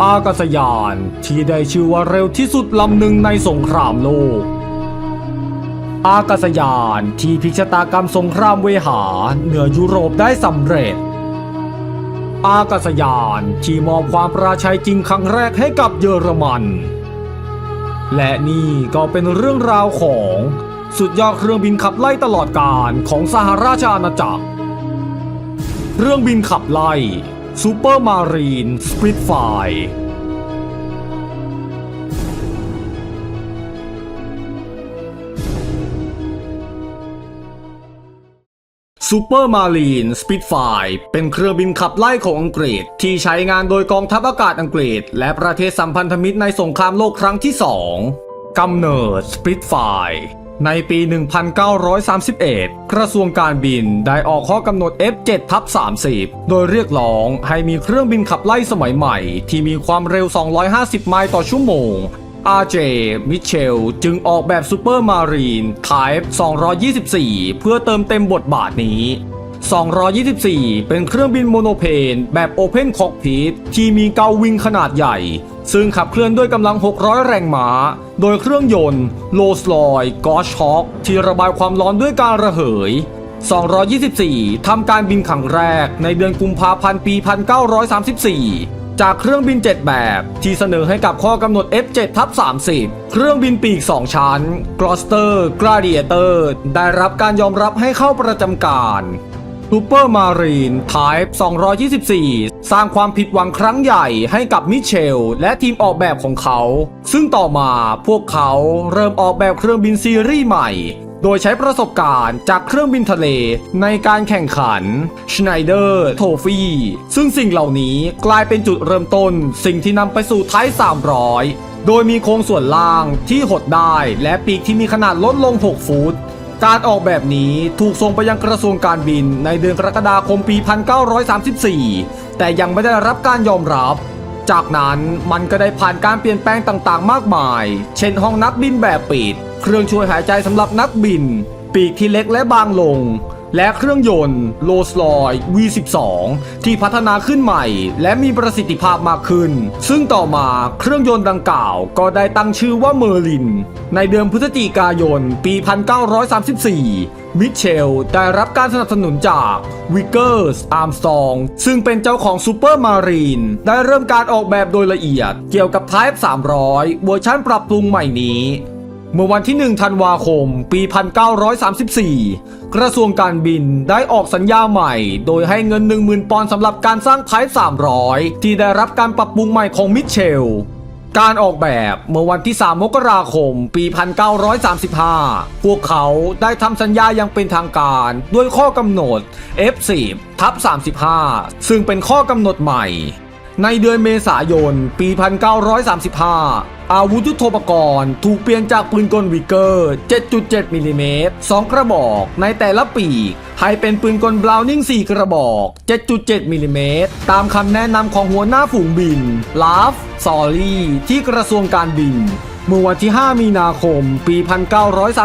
อากาศยานที่ได้ชื่อว่าเร็วที่สุดลำหนึ่งในสงครามโลก อากาศยานที่พิชตากรรมสงครามเวหาเหนือยุโรปได้สำเร็จ อากาศยานที่มอบความปราชัยจริงครั้งแรกให้กับเยอรมัน และนี่ก็เป็นเรื่องราวของสุดยอดเครื่องบินขับไล่ตลอดการของสหราชอาณาจักรเครื่องบินขับไล่ ซูเปอร์มารีนสปิ t ไฟซูเปอร์มารีนสปิ t ไฟเป็นเครื่อบินขับไล่ของอังกฤษ ที่ใช้งานโดยกองทัพอากาศอังกฤษ และประเทศสัมพันธมิตรในสงครามโลกครั้งที่ 2กำเนิดสปิ t ไฟ ในปี 1931 กระทรวงการบินได้ออกข้อกำหนด F7 ทับ30 โดยเรียกร้องให้มีเครื่องบินขับไล่สมัยใหม่ ที่มีความเร็ว 250 ไมล์ต่อชั่วโมง RJ มิเชลจึงออกแบบซูเปอร์มารีน Type 224 เพื่อเติมเต็มบทบาทนี้ 224 เป็นเครื่องบินโมโนเพนแบบ Open Cockpit ที่มีเกาวิงขนาดใหญ่ ซึ่งขับเคลื่อนด้วยกำลัง 600 แรงม้า โดยเครื่องยนต์โลสลอยกอชฮอคที่ระบายความร้อนด้วยการระเหย 224 ทำการบินครั้งแรกในเดือนกุมภาพันธ์ปี 1934จากเครื่องบิน 7 แบบที่เสนอให้กับข้อกำหนด F7 ทับ30 เครื่องบินปีก 2 ชั้น Gloster Gladiator ได้รับการยอมรับให้เข้าประจำการ ซูเปอร์มารีน Type 224 สร้างความผิดหวังครั้งใหญ่ให้กับมิเชล และทีมออกแบบของเขา ซึ่งต่อมาพวกเขาเริ่มออกแบบเครื่องบินซีรีส์ใหม่ โดยใช้ประสบการณ์จากเครื่องบินทะเลในการแข่งขัน Schneider Trophy ซึ่งสิ่งเหล่านี้กลายเป็นจุดเริ่มต้น สิ่งที่นำไปสู่ไทป์300โดยมีโครงส่วนล่างที่หดได้และปีกที่มีขนาดลดลง 6 ฟุต การออกแบบนี้ถูกส่งไปยังกระทรวงการบินในเดือนกรกฎาคมปี 1934 แต่ยังไม่ได้รับการยอมรับ จากนั้นมันก็ได้ผ่านการเปลี่ยนแปลงต่างๆ มากมาย เช่นห้องนักบินแบบปิด เครื่องช่วยหายใจสำหรับนักบิน ปีกที่เล็กและบางลง และเครื่องยนต์โลสลอย V12 ที่พัฒนาขึ้นใหม่ และมีประสิทธิภาพมากขึ้น ซึ่งต่อมาเครื่องยนต์ดังกล่าวก็ได้ตั้งชื่อว่าเมอร์ลิน ในเดือนพฤศจิกายน ปี 1934 มิเชลได้รับการสนับสนุนจากวิกเกอร์สอาร์มสตองซึ่งเป็นเจ้าของซูเปอร์มารีน ได้เริ่มการออกแบบโดยละเอียด เกี่ยวกับ Type 300 เวอร์ชันปรับปรุงใหม่นี้ เมื่อวันที่ 1 ธันวาคม ปี 1934 กระทรวงการบินได้ออกสัญญาใหม่ โดยให้เงิน 10,000 ปอนด์สำหรับการสร้างไทป์300 ที่ได้รับการปรับปรุงใหม่ของมิเชล การออกแบบเมื่อวันที่ 3 มกราคม ปี 1935 พวกเขาได้ทำสัญญาอย่างเป็นทางการด้วยข้อกำหนด F10 ทับ35 ซึ่งเป็นข้อกำหนดใหม่ ในเดือนเมษายน ปี 1935 อาวุธยุทโธปกรณ์ถูกเปลี่ยนจากปืนกลวิกเกอร์ 7.7 มิลลิเมตร 2 กระบอกในแต่ละปีก ให้เป็นปืนกลบราวนิ่ง 4 กระบอก 7.7 มิลลิเมตร ตามคำแนะนำของหัวหน้าฝูงบิน ลาฟ ซอรี่ ที่กระทรวงการบิน เมื่อวันที่ 5 มีนาคม ปี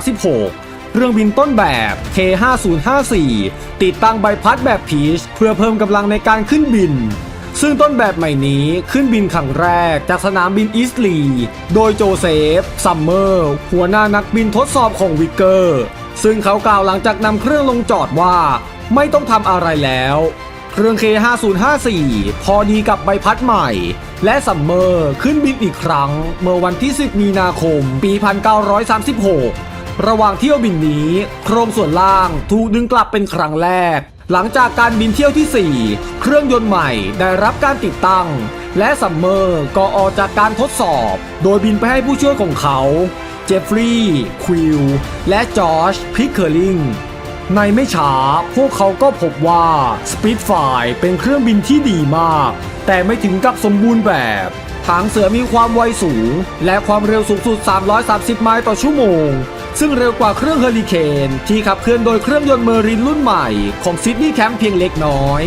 1936เครื่องบินต้นแบบ K5054 ติดตั้งใบพัดแบบพีชเพื่อเพิ่มกำลังในการขึ้นบิน ซึ่งต้นแบบใหม่นี้ขึ้นบินครั้งแรกจากสนามบินอีสลี โดยโจเซฟ ซัมเมอร์ หัวหน้านักบินทดสอบของวิกเกอร์ ซึ่งเขากล่าวหลังจากนำเครื่องลงจอดว่า ไม่ต้องทำอะไรแล้ว เครื่อง K5054 พอดีกับใบพัดใหม่ และซัมเมอร์ขึ้นบินอีกครั้ง เมื่อวันที่ 10 มีนาคม ปี 1936 ระหว่างเที่ยวบินนี้ โครงส่วนล่างถูกดึงกลับเป็นครั้งแรก หลังจากการบินเที่ยวที่ 4 เครื่องยนต์ใหม่ได้รับการติดตั้ง และซัมเมอร์ก็ออกจากการทดสอบ โดยบินไปให้ผู้ช่วยของเขา เจฟฟรีย์ ควิล และจอร์จพิกเคอร์ลิง ในไม่ช้าพวกเขาก็พบว่า Spitfire เป็นเครื่องบินที่ดีมาก แต่ไม่ถึงกับสมบูรณ์แบบหางเสือมีความไวสูง และความเร็วสูงสุด 330 ไมล์ต่อชั่วโมง ซึ่งเร็วกว่าเครื่องเฮอริเคนที่ขับเคลื่อนโดยเครื่องยนต์เมอรินรุ่นใหม่ของซิดนีย์แคมป์เพียงเล็กน้อย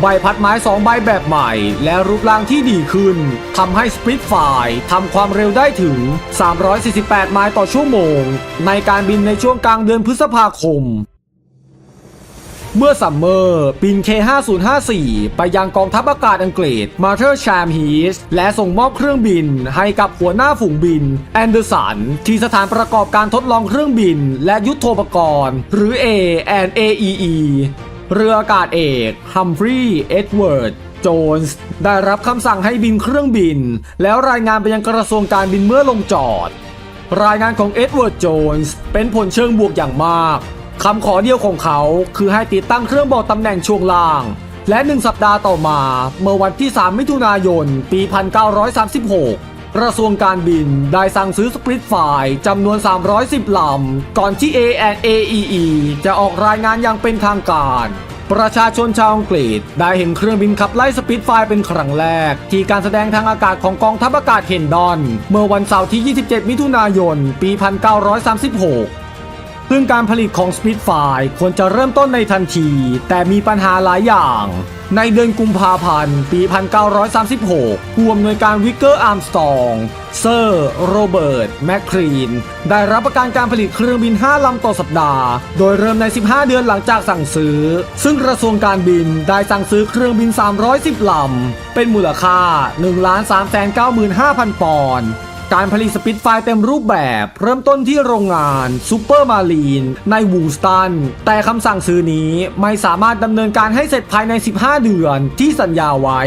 ใบพัดไม้2ใบแบบใหม่ และรูปร่างที่ดีขึ้นทำให้สปิทไฟทำความเร็วได้ถึง 348 ไมล์ต่อชั่วโมง ในการบินในช่วงกลางเดือนพฤษภาคม เมื่อซัมเมอร์บิน K5054 ไปยังกองทัพอากาศอังกฤษมาเธอร์แชมฮีสและส่งมอบเครื่องบินให้กับหัวหน้าฝูงบิน แอนเดอร์สัน ที่สถานประกอบการทดลองเครื่องบิน และยุทโธปกรณ์ หรือ A&AEE เรืออากาศเอกฮัมฟรีย์เอ็ดเวิร์ดโจนส์ได้รับคำสั่งให้บินเครื่องบิน แล้วรายงานไปยังกระทรวงการบินเมื่อลงจอด รายงานของเอ็ดเวิร์ด โจนส์เป็นผลเชิงบวกอย่างมาก คำขอเดียวของเขาคือให้ติดตั้งเครื่องบอกตำแหน่งช่วงล่าง และหนึ่งสัปดาห์ต่อมา เมื่อวันที่ 3 มิถุนายน ปี 1936 กระทรวงการบินได้สั่งซื้อสปริตไฟจำนวน 310 ลำ ก่อนที่ ANAEE จะออกรายงานอย่างเป็นทางการ ประชาชนชาวอังกฤษได้เห็นเครื่องบินขับไล่สปิตไฟเป็นครั้งแรก ที่การแสดงทางอากาศของกองทัพอากาศเฮนดอน เมื่อวันเสาร์ที่ 27 มิถุนายน ปี 1936 ซึ่งการผลิตของ Spitfire ควรจะเริ่มต้นในทันที แต่มีปัญหาหลายอย่าง ในเดือนกุมภาพันธ์ ปี 1936 ผู้อำนวยการวิกเกอร์อาร์มสตองเซอร์โรเบิร์ตแมคครีน ได้รับประกันการผลิตเครื่องบิน 5 ลำต่อสัปดาห์ โดยเริ่มใน 15 เดือนหลังจากสั่งซื้อ ซึ่งกระทรวงการบินได้สั่งซื้อเครื่องบิน 310 ลำ เป็นมูลค่า 1,395,000 ปอนด์ การผลิตสปิตไฟเต็มรูปแบบ เริ่มต้นที่โรงงานซูเปอร์มารีนในวูสตัน แต่คำสั่งซื้อนี้ไม่สามารถดำเนินการให้เสร็จภายใน 15 เดือนที่สัญญาไว้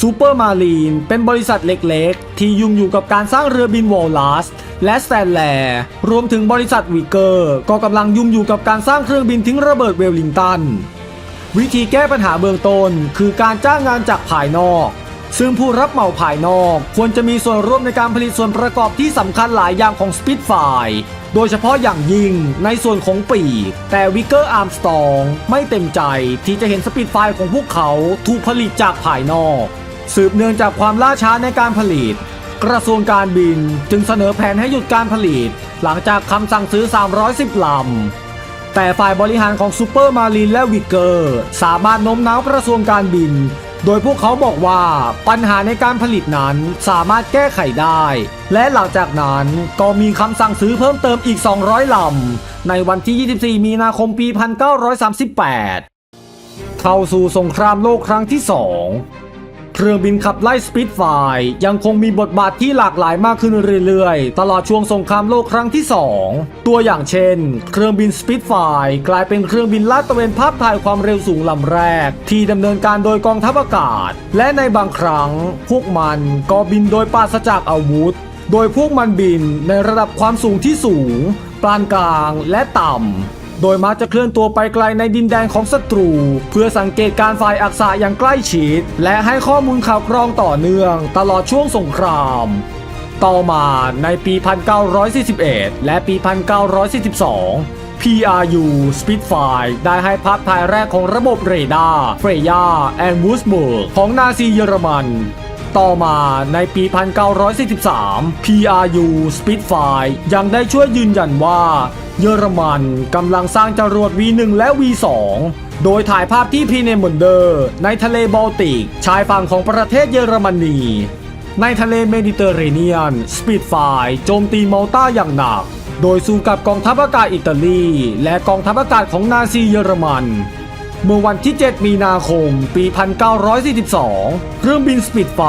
ซูเปอร์มารีนเป็นบริษัทเล็กๆ ที่ยุ่งอยู่กับการสร้างเรือบินวอลลัสและแตนแลร์รวมถึงบริษัทวิกเกอร์ ก็กำลังยุ่งอยู่กับการสร้างเครื่องบินทิ้งระเบิดเวลลิงตัน วิธีแก้ปัญหาเบื้องต้นคือการจ้างงานจากภายนอก ซึ่งผู้รับเหมาภายนอก ควรจะมีส่วนร่วมในการผลิตส่วนประกอบที่สำคัญหลายอย่างของ Spitfire โดยเฉพาะอย่างยิ่งในส่วนของปีก แต่วิกเกอร์อาร์มสตองไม่เต็มใจที่จะเห็น Spitfire ของพวกเขาถูกผลิตจากภายนอก สืบเนื่องจากความล่าช้าในการผลิต กระทรวงการบินจึงเสนอแผนให้หยุดการผลิต หลังจากคำสั่งซื้อ 310 ลำแต่ฝ่ายบริหารของซูเปอร์มารีนและวิกเกอร์ สามารถโน้มน้าวกระทรวงการบิน โดยพวกเขาบอกว่าปัญหาในการผลิตนั้นสามารถแก้ไขได้ และหลังจากนั้นก็มีคำสั่งซื้อเพิ่มเติมอีก 200 ลำ ในวันที่ 24 มีนาคมปี 1938 เข้าสู่สงครามโลกครั้งที่ 2 เครื่องบินขับไล่สปิตไฟยังคงมีบทบาทที่หลากหลายมากขึ้นเรื่อยๆ ตลอดช่วงสงครามโลกครั้งที่ 2 ตัวอย่างเช่น เครื่องบินสปิตไฟกลายเป็นเครื่องบินลาดตระเวนภาพถ่ายความเร็วสูงลำแรก ที่ดำเนินการโดยกองทัพอากาศ และในบางครั้ง พวกมันก็บินโดยปราศจากอาวุธ โดยพวกมันบินในระดับความสูงที่สูง ปานกลางและต่ำ โดยมักจะเคลื่อนตัวไปไกลในดินแดนของศัตรู เพื่อสังเกตการฝ่ายอักษะอย่างใกล้ชิด และให้ข้อมูลข่าวกรองต่อเนื่อง ตลอดช่วงสงครามต่อมาในปี 1941 และปี 1942 PRU Spitfire ได้ให้ภาพถ่ายแรกของระบบเรดาร์เฟรยาแอนวูสเบิร์กของนาซีเยอรมัน ต่อมาในปี 1943 PRU Spitfire ยังได้ช่วยยืนยันว่า เยอรมันกำลังสร้างจรวด V1 และ V2 โดยถ่ายภาพที่พีเนมอนเดอร์ในทะเลบอลติก ชายฝั่งของประเทศเยอรมนี ในทะเลเมดิเตอร์เรเนียนสปีดไฟโจมตีมอลตาอย่างหนัก โดยสู้กับกองทัพอากาศอิตาลี และกองทัพอากาศของนาซีเยอรมัน เมื่อวันที่ 7 มีนาคม ปี 1942 เครื่องบินสปีดไฟ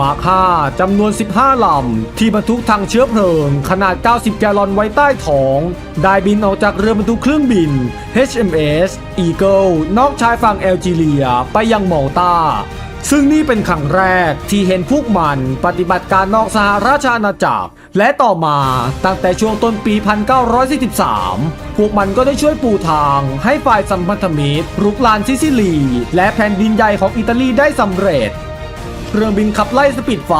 มาร์ค5จำนวน 15 ลำ ที่บรรทุกทางเชื้อเพลิง ขนาด 90 แกลลอนไว้ใต้ท้อง ได้บินออกจากเรือบรรทุกเครื่องบิน HMS Eagle นอกชายฝั่งแอลจีเรีย ไปยังมอลตา ซึ่งนี่เป็นครั้งแรกที่เห็นพวกมันปฏิบัติการนอกสหราชอาณาจักร และต่อมาตั้งแต่ช่วงต้นปี 1943 พวกมันก็ได้ช่วยปูทางให้ฝ่ายสัมพันธมิตรรุกลานซิซิลี และแผ่นดินใหญ่ของอิตาลีได้สำเร็จเครื่องบินขับไล่สปีดไฟ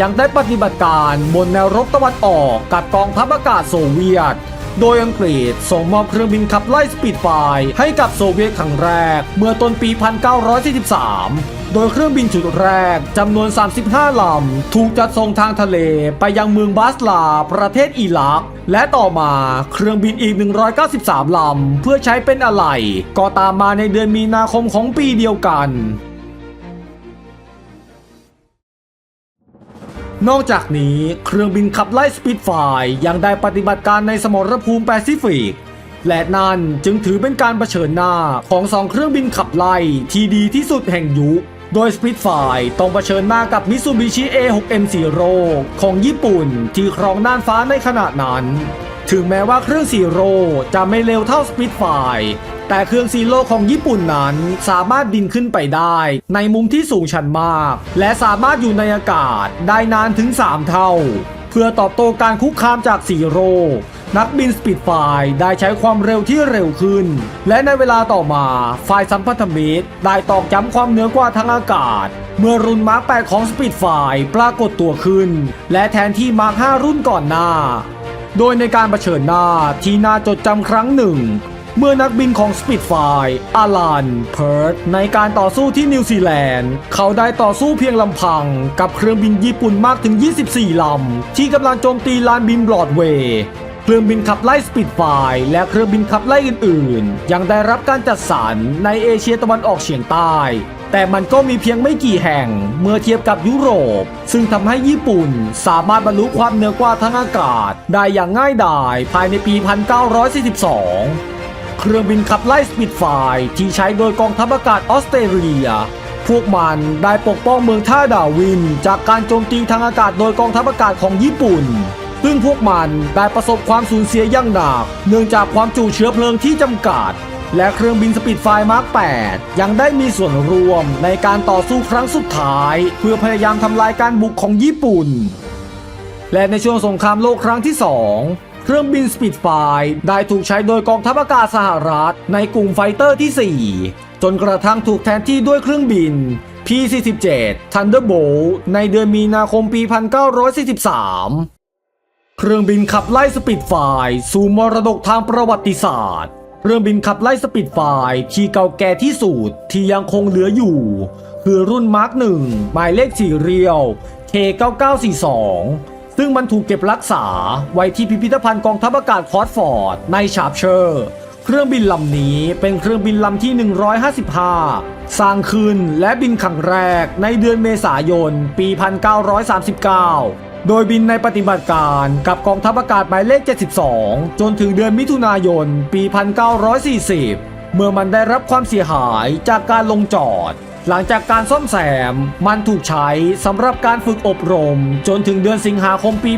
ยังได้ปฏิบัติการบนแนวรบตะวันออกกับกองทัพอากาศโซเวียต โดยอังกฤษส่งมอบเครื่องบินขับไล่สปีดไฟให้กับโซเวียตครั้งแรก เมื่อต้นปี 1943โดยเครื่องบินชุดแรกจำนวน 35 ลำ ถูกจัดส่งทางทะเลไปยังเมืองบาสลา ประเทศอิรัก และต่อมาเครื่องบินอีก 193 ลำ เพื่อใช้เป็นอะไหล่ก็ตามมาในเดือนมีนาคมของปีเดียวกัน นอกจากนี้เครื่องบินขับไล่สปีดไฟยังได้ปฏิบัติการในสมรภูมิแปซิฟิก และนั่นจึงถือเป็นการรเผชิญหน้าของสองเครื่องบินขับไล่ที่ดีที่สุดแห่งยุค โดยสปิดไฟต้องเผชิญหน้ากับ Mitsubishi A6M Zero ของญี่ปุ่นที่ครองน่านฟ้าในขณะนั้น ถึงแม้ว่าเครื่องซีโร่จะไม่เร็วเท่า Spitfire แต่เครื่องซีโร่ของญี่ปุ่นนั้นสามารถบินขึ้นไปได้ ในมุมที่สูงชันมาก และสามารถอยู่ในอากาศได้นานถึง 3 เท่า เพื่อตอบโต้การคุกคามจากซีโร่นักบินสปีดไฟได้ใช้ความเร็วที่เร็วขึ้น และในเวลาต่อมาฝ่ายสัมพันธมิตรได้ตอกย้ำความเหนือกว่าทางอากาศ เมื่อรุ่นมาร์ค8ของสปีดไฟปรากฏตัวขึ้น และแทนที่มาร์ค5รุ่นก่อนหน้า โดยในการเผชิญหน้าที่น่าจดจำครั้งหนึ่ง เมื่อนักบินของ Spitfire อาลัน เพิร์ตในการต่อสู้ที่นิวซีแลนด์ เขาได้ต่อสู้เพียงลำพังกับเครื่องบินญี่ปุ่นมากถึง 24 ลำ ที่กำลังโจมตีลานบินบรอดเวย์เครื่องบินขับไล่ s p i t f i และเครื่องบินขับไล่อื่น ๆ ยังได้รับการจัดสรรในเอเชียตะวันออกเฉียงใต้ แต่มันก็มีเพียงไม่กี่แห่งเมื่อเทียบกับยุโรป ซึ่งทำให้ญี่ปุ่นสามารถบรรลุความเหนือกว่าทางอากาศ ได้อย่างง่ายดายภายในปี 1942 เครื่องบินขับไล่สปิดไฟที่ใช้โดยกองทัพอากาศออสเตรเลีย พวกมันได้ปกป้องเมืองท่าดาวิน จากการโจมตีทางอากาศโดยกองทัพอากาศของญี่ปุ่นซึ่งพวกมันได้ประสบความสูญเสียอย่างหนัก เนื่องจากความจุเชื้อเพลิงที่จำกัด และเครื่องบินสปีดไฟมาร์ค 8 ยังได้มีส่วนร่วมในการต่อสู้ครั้งสุดท้าย เพื่อพยายามทำลายการบุกของญี่ปุ่น และในช่วงสงครามโลกครั้งที่ 2เครื่องบินสปีดไฟได้ถูกใช้โดยกองทัพอากาศสหรัฐในกลุ่มไฟเตอร์ที่ 4 จนกระทั่งถูกแทนที่ด้วยเครื่องบิน P-47 Thunderbolt ในเดือนมีนาคมปี 1943 เครื่องบินขับไล่สปีดไฟสู่มรดกทางประวัติศาสตร์ เรื่องบินขับไล่สปีดไฟที่เก่าแก่ที่สุดที่ยังคงเหลืออยู่ คือรุ่นมาร์กหนึ่งหมายเลขสี่เรียว K9942 ซึ่งมันถูกเก็บรักษาไว้ที่พิพิธภัณฑ์กองทัพอากาศคอร์ดฟอร์ด ในชาร์ปเชอร์ เครื่องบินลำนี้เป็นเครื่องบินลำที่ 155 สร้างขึ้นและบินครั้งแรกในเดือนเมษายน ปี 1939 โดยบินในปฏิบัติการกับกองทัพอากาศหมายเลข 72 จนถึงเดือนมิถุนายน ปี 1940 เมื่อมันได้รับความเสียหายจากการลงจอด หลังจากการซ่อมแซมมันถูกใช้สำหรับการฝึกอบรม จนถึงเดือนสิงหาคมปี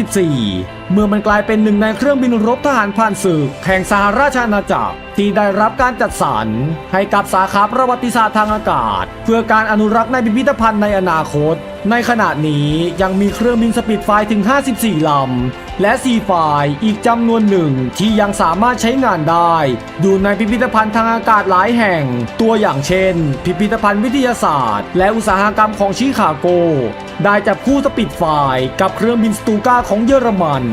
1944 เมื่อมันกลายเป็นหนึ่งในเครื่องบินรบทหารผ่านศึกแห่งสหราชอาณาจักรที่ได้รับการจัดสรรให้กับสาขาประวัติศาสตร์ทางอากาศ เพื่อการอนุรักษ์ในพิพิธภัณฑ์ในอนาคต ในขณะนี้ยังมีเครื่องบินสปีดไฟถึง 54 ลำ และซีไฟอีกจำนวนหนึ่งที่ยังสามารถใช้งานได้ อยู่ในพิพิธภัณฑ์ทางอากาศหลายแห่ง ตัวอย่างเช่น พิพิธภัณฑ์วิทยาศาสตร์ และอุตสาหกรรมของชิคาโก ได้จับคู่สปีดไฟกับเครื่องบินสตูก้าของเยอรมัน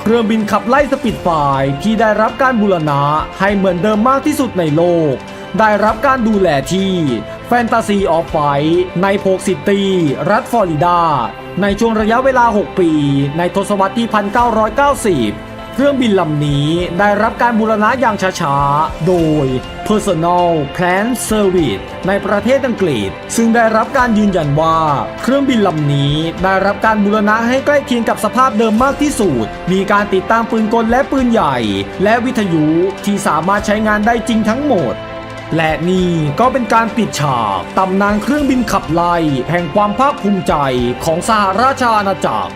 เครื่องบินขับไล่สปีดไฟที่ได้รับการบูรณะให้เหมือนเดิมมากที่สุดในโลก ได้รับการดูแลที่ แฟนตาซีออฟไฟในโพกซิตี้ รัฐฟลอริดา ในช่วงระยะเวลา 6 ปี ในทศวรรษที่ 1990 เครื่องบินลำนี้ได้รับการบูรณะอย่างช้าๆ โดย Personal Plan Service ในประเทศอังกฤษ ซึ่งได้รับการยืนยันว่า เครื่องบินลำนี้ได้รับการบูรณะให้ใกล้เคียงกับสภาพเดิมมากที่สุด มีการติดตั้งปืนกลและปืนใหญ่ และวิทยุที่สามารถใช้งานได้จริงทั้งหมด และนี่ก็เป็นการปิดฉากตำนานเครื่องบินขับไล่แห่งความภาคภูมิใจของสหราชอาณาจักร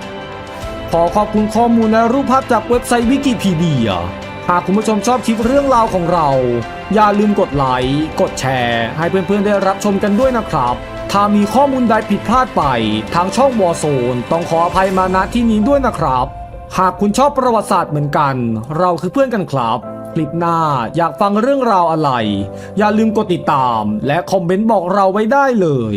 ขอขอบคุณข้อมูลและรูปภาพจากเว็บไซต์วิกิพีเดีย หากคุณผู้ชมชอบคลิปเรื่องราวของเรา อย่าลืมกดไลค์ กดแชร์ ให้เพื่อนๆได้รับชมกันด้วยนะครับ ถ้ามีข้อมูลใดผิดพลาดไปทางช่องวอโซนต้องขออภัยมาณที่นี้ด้วยนะครับ หากคุณชอบประวัติศาสตร์เหมือนกัน เราคือเพื่อนกันครับ คลิปหน้าอยากฟังเรื่องราวอะไร อย่าลืมกดติดตาม และคอมเมนต์บอกเราไว้ได้เลย